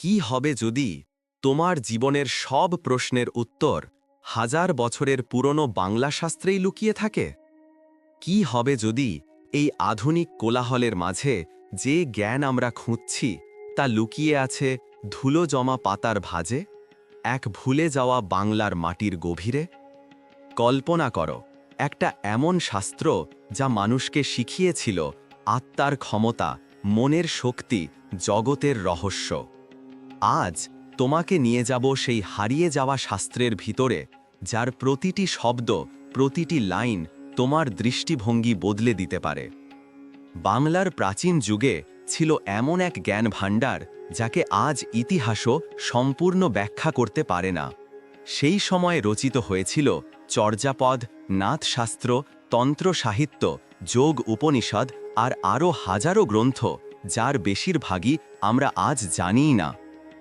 কি হবে যদি তোমার জীবনের সব প্রশ্নের উত্তর হাজার বছরের পুরনো বাংলা শাস্ত্রেই লুকিয়ে থাকে? কি হবে যদি এই আধুনিক কোলাহলের মাঝে যে জ্ঞান আমরা খুঁজছি তা লুকিয়ে আছে ধুলো জমা পাতার ভাজে, এক ভুলে যাওয়া বাংলার মাটির গভীরে? কল্পনা করো, একটা এমন শাস্ত্র যা মানুষকে শিখিয়েছিল আত্মার ক্ষমতা, মনের শক্তি, জগতের রহস্য। আজ তোমাকে নিয়ে যাব সেই হারিয়ে যাওয়া শাস্ত্রের ভিতরে, যার প্রতিটি শব্দ, প্রতিটি লাইন তোমার দৃষ্টিভঙ্গি বদলে দিতে পারে। বাংলার প্রাচীন যুগে ছিল এমন এক জ্ঞান ভাণ্ডার যাকে আজ ইতিহাসও সম্পূর্ণ ব্যাখ্যা করতে পারে না। সেই সময় রচিত হয়েছিল চর্যাপদ, নাথশাস্ত্র তন্ত্র সাহিত্য যোগ উপনিষদ আর আরও হাজারো গ্রন্থ, যার বেশিরভাগই আমরা আজ জানিই না।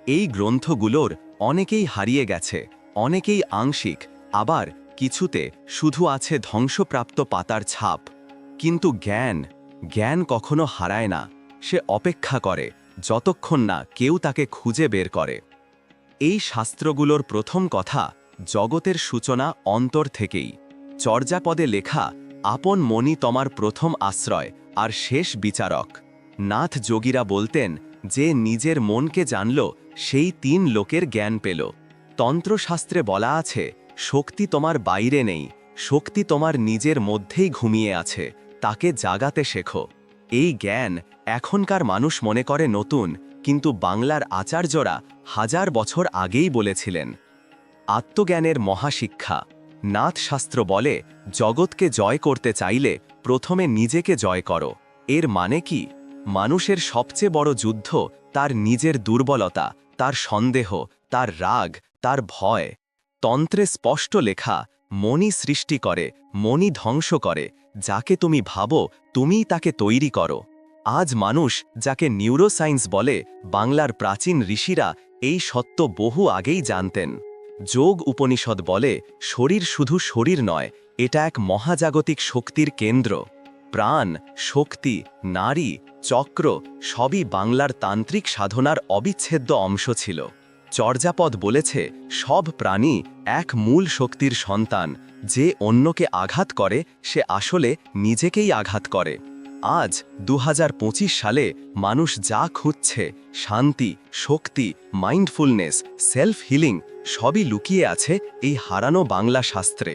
এই গ্রন্থগুলোর অনেকেই হারিয়ে গেছে, অনেকেই আংশিক, আবার কিছুতে শুধু আছে ধ্বংসপ্রাপ্ত পাতার ছাপ। কিন্তু জ্ঞান জ্ঞান কখনো হারায় না, সে অপেক্ষা করে, যতক্ষণ না কেউ তাকে খুঁজে বের করে। এই শাস্ত্রগুলোর প্রথম কথা জগতের সূচনা অন্তর থেকেই। চর্যাপদে লেখা, আপন মনি তোমার প্রথম আশ্রয় আর শেষ বিচারক। নাথ যোগীরা বলতেন, যে নিজের মনকে জানল সেই তিন লোকের জ্ঞান পেল। তন্ত্রশাস্ত্রে বলা আছে, শক্তি তোমার বাইরে নেই, শক্তি তোমার নিজের মধ্যেই ঘুমিয়ে আছে, তাকে জাগাতে শেখো। এই জ্ঞান এখনকার মানুষ মনে করে নতুন, কিন্তু বাংলার আচার্যরা হাজার বছর আগেই বলেছিলেন। আত্মজ্ঞানের মহাশিক্ষা। নাথশাস্ত্র বলে, জগৎকে জয় করতে চাইলে প্রথমে নিজেকে জয় করো। এর মানে কি? মানুষের সবচেয়ে বড় যুদ্ধ তার নিজের দুর্বলতা তার সন্দেহ, তার রাগ, তার ভয়। তন্ত্রে স্পষ্ট লেখা মনি সৃষ্টি করে মনি ধ্বংস করে। যাকে তুমি ভাবো, তুমিই তাকে তৈরি করো। আজ মানুষ, যাকে নিউরোসায়েন্স বলে, বাংলার প্রাচীন ঋষিরা এই সত্য বহু আগেই জানতেন। যোগ উপনিষদ বলে, শরীর শুধু শরীর নয়, এটা এক মহাজাগতিক শক্তির কেন্দ্র। প্রাণ, শক্তি, নারী, চক্র সবই বাংলার তান্ত্রিক সাধনার অবিচ্ছেদ্য অংশ ছিল। চর্যাপদ বলেছে, সব প্রাণী এক মূল শক্তির সন্তান, যে অন্যকে আঘাত করে, সে আসলে নিজেকেই আঘাত করে। আজ দু হাজার পঁচিশ সালে মানুষ যা খুঁজছে, শান্তি, শক্তি, মাইন্ডফুলনেস সেলফ হিলিং সবই লুকিয়ে আছে এই হারানো বাংলা শাস্ত্রে।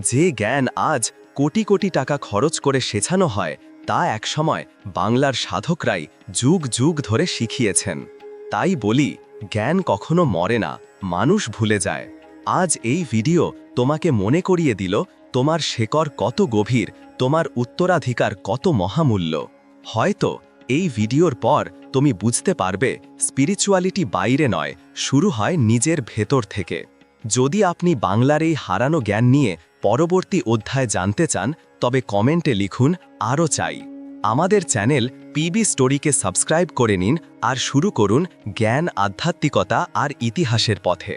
যে জ্ঞান আজ কোটি কোটি টাকা খরচ করে শেছানো হয়, তা একসময় বাংলার সাধকরাই যুগ যুগ ধরে শিখিয়েছেন। তাই বলি, জ্ঞান কখনো মরে না, মানুষ ভুলে যায়। আজ এই ভিডিও তোমাকে মনে করিয়ে দিল, তোমার শেকর কত গভীর, তোমার উত্তরাধিকার কত মহামূল্য। হয়তো এই ভিডিওর পর তুমি বুঝতে পারবে স্পিরিচুয়ালিটি বাইরে নয়, শুরু হয় নিজের ভেতর থেকে। যদি আপনি বাংলার এই হারানো জ্ঞান নিয়ে পরবর্তী অধ্যায় জানতে চান, তবে কমেন্টে লিখুন, আরও চাই। আমাদের চ্যানেল পিবি স্টোরিকে সাবস্ক্রাইব করে নিন আর শুরু করুন জ্ঞান, আধ্যাত্মিকতা আর ইতিহাসের পথে।